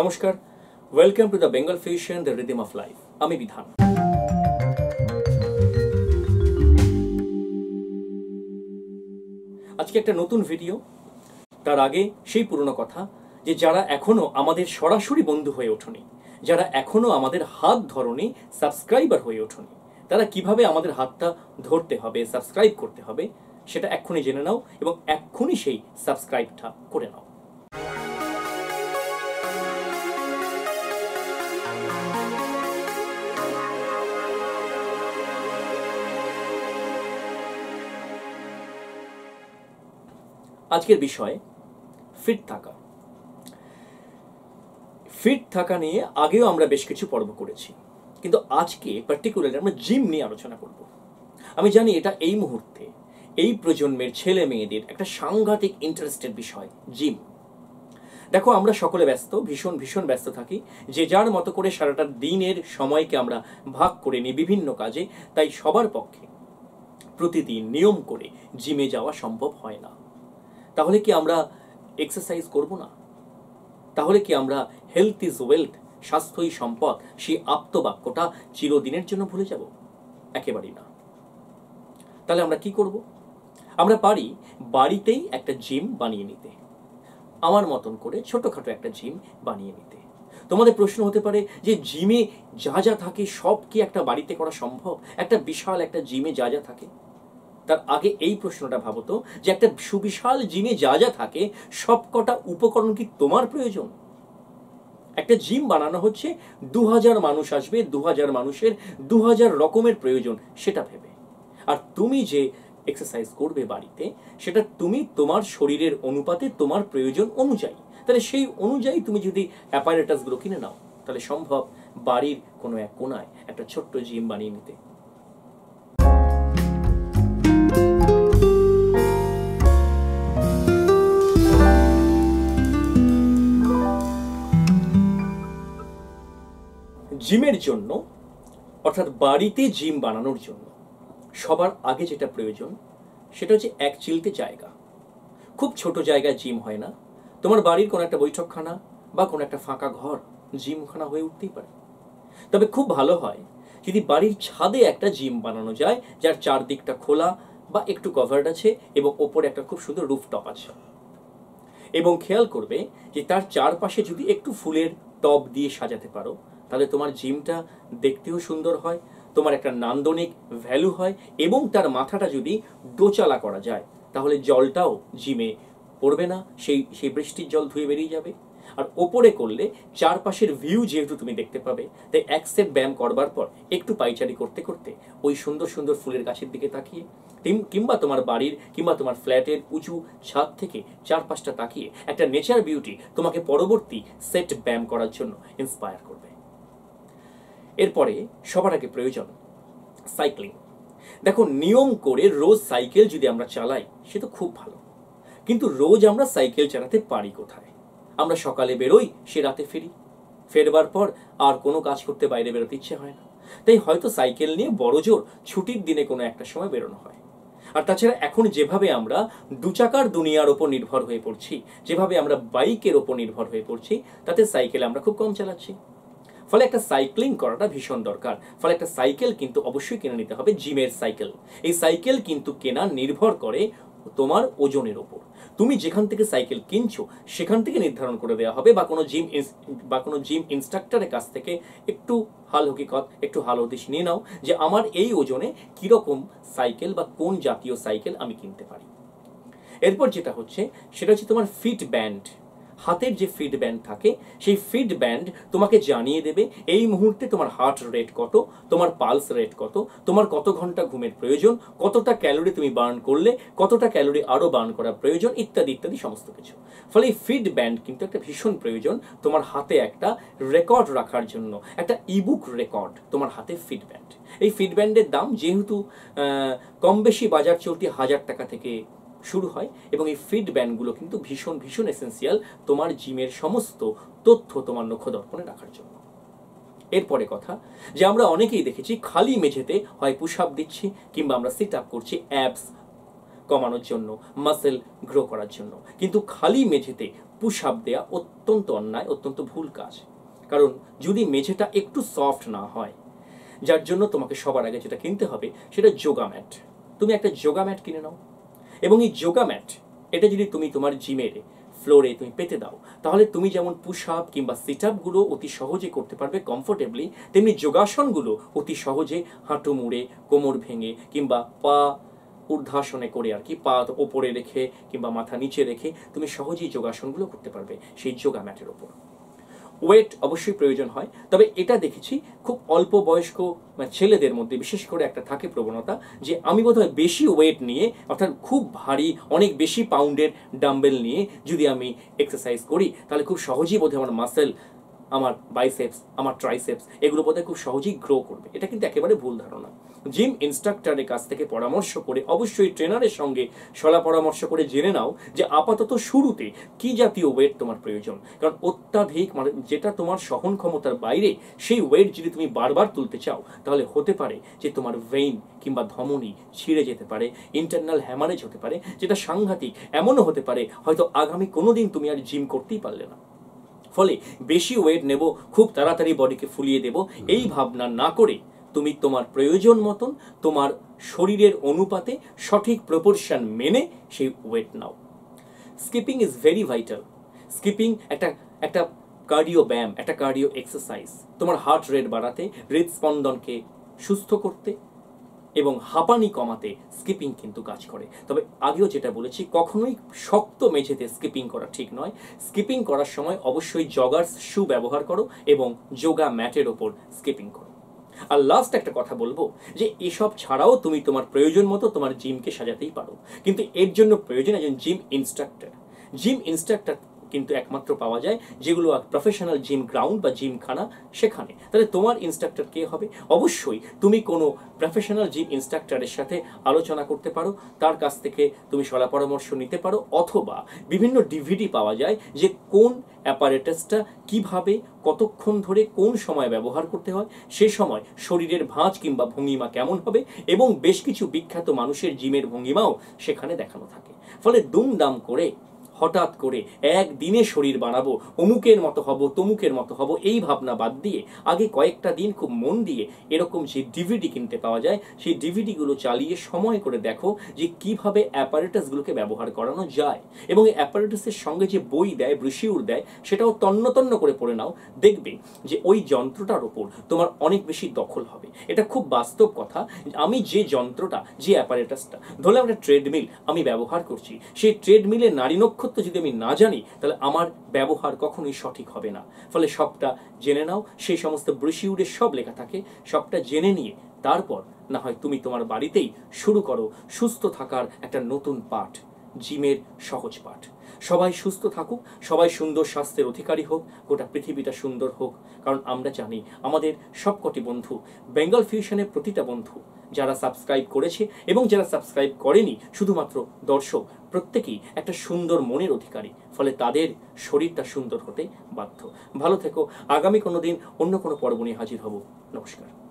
নমস্কার welcome to the Bengal fusion the rhythm of life আমি বিধান। আজকে একটা নতুন ভিডিও তার আগে সেই পুরনো কথা, যে যারা এখনও আমাদের সরাসরি বন্ধু হয়ে ওঠনি, যারা এখনও আমাদের হাত ধরনি সাবস্ক্রাইবার হয়ে ওঠনি, তারা কীভাবে আমাদের হাতটা ধরতে হবে সাবস্ক্রাইব করতে হবে, সেটা এক্ষুনি জেনে নাও এবং এক্ষুনি সেই সাবস্ক্রাইবটা করে নাও। আজকের বিষয় ফিট থাকা। ফিট থাকা নিয়ে আগেও আমরা বেশ কিছু পর্ব করেছি, কিন্তু আজকে পার্টিকুলারলি আমরা জিম নিয়ে আলোচনা করব। আমি জানি এটা এই মুহূর্তে, এই প্রজন্মের ছেলে মেয়েদের একটা সাংঘাতিক ইন্টারেস্টেড বিষয় জিম দেখো, আমরা সকলে ব্যস্ত, ভীষণ ভীষণ ব্যস্ত থাকি, যে যার মতো করে সারাটা দিনের সময়কে আমরা ভাগ করে নিই বিভিন্ন কাজে, তাই সবার পক্ষে প্রতিদিন নিয়ম করে জিমে যাওয়া সম্ভব হয় না। তাহলে কি আমরা এক্সারসাইজ করব না? তাহলে কি আমরা হেলথ ইজ ওয়েলথ স্বাস্থ্যই সম্পদ, সেই আপ্তবাক্যটা চিরদিনের জন্য ভুলে যাব? একেবারেই না। তাহলে আমরা কি করব? আমরা পারি বাড়িতেই একটা জিম বানিয়ে নিতে। আমার মতন করে ছোটোখাটো একটা জিম বানিয়ে নিতে। তোমাদের প্রশ্ন হতে পারে যে জিমে যা যা থাকে সব কি একটা বাড়িতে করা সম্ভব? একটা বিশাল একটা জিমে যা যা থাকে? তার আগে এই প্রশ্নটা ভাবতো যে একটা সুবিশাল জিমে যা যা থাকে, সবকটা উপকরণ কি তোমার প্রয়োজন? একটা জিম বানানো হচ্ছে দু হাজার মানুষ আসবে দু হাজার মানুষের দু হাজার রকমের প্রয়োজন, সেটা ভেবে। আর তুমি যে এক্সারসাইজ করবে বাড়িতে, সেটা তুমি তোমার শরীরের অনুপাতে তোমার প্রয়োজন অনুযায়ী। তাহলে সেই অনুযায়ী তুমি যদি অ্যাপারেটাসগুলো কিনে নাও, তাহলে সম্ভব বাড়ির কোনো এক কোনায় একটা ছোট্ট জিম বানিয়ে নিতে। জিমের জন্য, অর্থাৎ বাড়িতে জিম বানানোর জন্য, সবার আগে যেটা প্রয়োজন, সেটা হচ্ছে এক চিলতে জায়গা। খুব ছোট জায়গায় জিম হয় না। তোমার বাড়ির কোনো একটা বৈঠকখানা বা কোনো একটা ফাঁকা ঘর জিমখানা হয়ে উঠতেই পারে। তবে খুব ভালো হয় যদি বাড়ির ছাদে একটা জিম বানানো যায়, যার চারদিকটা খোলা বা একটু কভার্ড আছে এবং ওপরে একটা খুব সুন্দর রুফটপ আছে। এবং খেয়াল করবে যে তার চারপাশে যদি একটু ফুলের টব দিয়ে সাজাতে পারো তাহলে তোমার জিমটা দেখতেও সুন্দর হয়, তোমার একটা নান্দনিক ভ্যালু হয় এবং তার মাথাটা যদি দোচালা করা যায়, তাহলে জলটাও জিমে পড়বে না, সেই সেই বৃষ্টির জল ধুয়ে বেরিয়ে যাবে। আর ওপরে করলে চারপাশের ভিউ যেহেতু তুমি দেখতে পাবে, তাই এক সেট ব্যায়াম করবার পর একটু পাইচারি করতে করতে ওই সুন্দর সুন্দর ফুলের গাছের দিকে তাকিয়ে কিংবা তোমার বাড়ির কিংবা তোমার ফ্ল্যাটের উঁচু ছাদ থেকে চারপাশটা তাকিয়ে একটা নেচার বিউটি তোমাকে পরবর্তী সেট ব্যায়াম করার জন্য ইন্সপায়ার করবে। এরপরে সবার আগে প্রয়োজন সাইক্লিং। দেখো, নিয়ম করে রোজ সাইকেল যদি আমরা চালাই, সে তো খুব ভালো। কিন্তু রোজ আমরা সাইকেল চালাতে পারি কোথায়? আমরা সকালে বেরোই, সে রাতে ফিরি। ফেরবার পর আর কোনো কাজ করতে বাইরে বেরোতে ইচ্ছে হয় না। তাই হয়তো সাইকেল নিয়ে বড় জোর ছুটির দিনে কোনো একটা সময় বেরোনো হয়। আর তাছাড়া এখন যেভাবে আমরা দু চাকার দুনিয়ার ওপর নির্ভর হয়ে পড়ছি, যেভাবে আমরা বাইকের ওপর নির্ভর হয়ে পড়ছি, তাতে সাইকেল আমরা খুব কম চালাচ্ছি। ফলে একটা সাইক্লিং করাটা ভীষণ দরকার। ফলে একটা সাইকেল কিন্তু অবশ্যই কিনে নিতে হবে জিমের সাইকেল এই সাইকেল কিন্তু কেনা নির্ভর করে তোমার ওজনের ওপর। তুমি যেখান থেকে সাইকেল কিনছো, সেখান থেকে নির্ধারণ করে দেওয়া হবে বা কোনো জিম বা কোনো জিম ইনস্ট্রাক্টরের কাছ থেকে একটু হাল হকিকত একটু হাল হদিশ নিয়ে নাও যে আমার এই ওজনে কীরকম সাইকেল বা কোন জাতীয় সাইকেল আমি কিনতে পারি। এরপর যেটা হচ্ছে, সেটা হচ্ছে তোমার ফিট ব্যান্ড হাতের যে ফিড ব্যান্ড থাকে, সেই ফিড ব্যান্ড তোমাকে জানিয়ে দেবে, এই মুহূর্তে তোমার হার্ট রেট কত, তোমার পালস রেট কত, তোমার কত ঘণ্টা ঘুমের প্রয়োজন, কতটা ক্যালোরি তুমি বার্ন করলে, কতটা ক্যালোরি আরও বার্ন করা প্রয়োজন, ইত্যাদি ইত্যাদি সমস্ত কিছু। ফলে এই ফিড ব্যান্ড কিন্তু একটা ভীষণ প্রয়োজন তোমার হাতে একটা রেকর্ড রাখার জন্য, একটা ইবুক রেকর্ড তোমার হাতে ফিড ব্যান্ড এই ফিড ব্যান্ডের দাম যেহেতু কম বেশি বাজার চলতি হাজার টাকা থেকে শুরু হয় এবং এই ফিড ব্যান্ডগুলো কিন্তু ভীষণ ভীষণ এসেন্সিয়াল তোমার জিমের সমস্ত তথ্য তোমার লক্ষ্য দর্পণে রাখার জন্য। এরপরে কথা যে আমরা অনেকেই দেখেছি খালি মেঝেতে হয় পুশ আপ দিচ্ছি কিংবা আমরা সিট আপ করছি অ্যাপস কমানোর জন্য মাসেল গ্রো করার জন্য। কিন্তু খালি মেঝেতে পুশ আপ দেওয়া অত্যন্ত অন্যায়, অত্যন্ত ভুল কাজ। কারণ যদি মেঝেটা একটু সফট না হয়, যার জন্য তোমাকে সবার আগে যেটা কিনতে হবে সেটা যোগা ম্যাট তুমি একটা যোগা ম্যাট কিনে নাও। এবং এই যোগা ম্যাট এটা যদি তুমি তোমার জিমের ফ্লোরে তুমি পেতে দাও, তাহলে তুমি যেমন পুশ আপ কিংবা সিট আপগুলো অতি সহজে করতে পারবে কমফোর্টেবলি তেমনি যোগাসনগুলো অতি সহজে হাঁটু মুড়ে, কোমর ভেঙে কিংবা পা ঊর্ধ্বাসনে করে আর কি, পা ওপরে রেখে কিংবা মাথা নিচে রেখে তুমি সহজেই যোগাসনগুলো করতে পারবে সেই যোগা ম্যাটের ওপর। ওয়েট অবশ্যই প্রয়োজন হয়। তবে এটা দেখেছি, খুব অল্প বয়স্ক ছেলেদের মধ্যে বিশেষ করে একটা থাকে প্রবণতা যে আমি বোধহয় বেশি ওয়েট নিয়ে, অর্থাৎ খুব ভারী, অনেক বেশি পাউন্ডের ডাম্বেল নিয়ে যদি আমি এক্সারসাইজ করি, তাহলে খুব সহজেই বোধহয় আমার মাসেল আমার বাইসেপস আমার ট্রাইসেপস এগুলো বোধহয় খুব সহজেই গ্রো করবে। এটা কিন্তু একেবারে ভুল ধারণা। জিম ইনস্ট্রাক্টরের কাছ থেকে পরামর্শ করে অবশ্যই ট্রেনারের সঙ্গে সলা পরামর্শ করে জেনে নাও যে আপাতত শুরুতে কি জাতীয় ওয়েট তোমার প্রয়োজন। কারণ অত্যাধিক মানে যেটা তোমার সহন ক্ষমতার বাইরে, সেই ওয়েট যদি তুমি বারবার তুলতে চাও, তাহলে হতে পারে যে তোমার ভেইন কিংবা ধমনী ছিঁড়ে যেতে পারে ইন্টারনাল হ্যামারেজ হতে পারে, যেটা সাংঘাতিক, এমনও হতে পারে হয়তো আগামী কোনো দিন তুমি আর জিম করতেই পারলে না। ফলে বেশি ওয়েট নেব, খুব তাড়াতাড়ি বডিকে ফুলিয়ে দেব, এই ভাবনা না করে তুমি তোমার প্রয়োজন মতন তোমার শরীরের অনুপাতে সঠিক প্রপোর্শন মেনে সেই weight now. Skipping is very vital skipping একটা একটা কার্ডিও ব্যায়াম, একটা কার্ডিও এক্সারসাইজ তোমার হার্ট রেট বাড়াতে, হৃদস্পন্দনকে সুস্থ করতে এবং হাঁপানি কমাতে স্কিপিং কিন্তু কাজ করে। তবে আগেও যেটা বলেছি, কখনোই শক্ত মেঝেতে স্কিপিং করা ঠিক নয়। স্কিপিং করার সময় অবশ্যই জগার্স শু ব্যবহার করো এবং যোগা ম্যাটের ওপর স্কিপিং করো। আর লাস্ট একটা কথা বলব, যে এসব ছাড়াও তুমি তোমার প্রয়োজন মতো তোমার জিমকে সাজাতেই পারো। কিন্তু এর জন্য প্রয়োজন একজন জিম ইনস্ট্রাক্টর জিম ইনস্ট্রাক্টর কিন্তু একমাত্র পাওয়া যায় যেগুলো প্রফেশনাল জিম গ্রাউন্ড বা জিমখানা সেখানে। তাহলে তোমার ইনস্ট্রাক্টর কে হবে? অবশ্যই তুমি কোনো প্রফেশনাল জিম ইনস্ট্রাক্টরের সাথে আলোচনা করতে পারো, তার কাছ থেকে তুমি সলা পরামর্শ নিতে পারো, অথবা বিভিন্ন ডিভিডি পাওয়া যায় যে কোন অ্যাপারেটাসটা কীভাবে, কতক্ষণ ধরে কোন সময় ব্যবহার করতে হয়, সে সময় শরীরের ভাঁজ কিংবা ভঙ্গিমা কেমন হবে, এবং বেশ কিছু বিখ্যাত মানুষের জিমের ভঙ্গিমাও সেখানে দেখানো থাকে। ফলে দুমদাম করে হঠাৎ করে একদিনে শরীর বানাবো, অমুকের মতো হব, তমুকের মতো হব, এই ভাবনা বাদ দিয়ে আগে কয়েকটা দিন খুব মন দিয়ে এরকম যে ডিভিডি কিনতে পাওয়া যায়। সেই ডিভিডিগুলো চালিয়ে সময় করে দেখো যে কীভাবে অ্যাপারেটাসগুলোকে ব্যবহার করানো যায় এবং এই অ্যাপারেটাসের সঙ্গে যে বই দেয় ব্রুশিউর দেয়, সেটাও তন্ন তন্ন করে পড়ে নাও। দেখবে যে ওই যন্ত্রটার ওপর তোমার অনেক বেশি দখল হবে। এটা খুব বাস্তব কথা। আমি যে যন্ত্রটা, যে অ্যাপারেটাসটা ধরলাম একটা ট্রেডমিল আমি ব্যবহার করছি। সেই ট্রেডমিলের নারী নক্ষত্র যদি আমি না জানি, তাহলে আমার ব্যবহার কখনোই সঠিক হবে না। ফলে সবটা জেনে নাও, সেই সমস্ত ব্রুশিউডে সব লেখা থাকে, সবটা জেনে নিয়ে তারপর না হয় তুমি তোমার বাড়িতেই শুরু করো সুস্থ থাকার একটা নতুন পাঠ, জিমের সহজ পাঠ। সবাই সুস্থ থাকুক, সবাই সুন্দর স্বাস্থ্যের অধিকারী হোক, গোটা পৃথিবীটা সুন্দর হোক। কারণ আমরা জানি, আমাদের সবকটি বন্ধু, বেঙ্গল ফিউশনের প্রতিটা বন্ধু যারা সাবস্ক্রাইব করেছে এবং যারা সাবস্ক্রাইব করেনি, শুধুমাত্র দর্শক, প্রত্যেকেই একটা সুন্দর মনের অধিকারী। ফলে তাদের শরীরটা সুন্দর হতে বাধ্য। ভালো থেকো। আগামী কোনো দিন অন্য কোনো পর্ব নিয়ে হাজির হব। নমস্কার।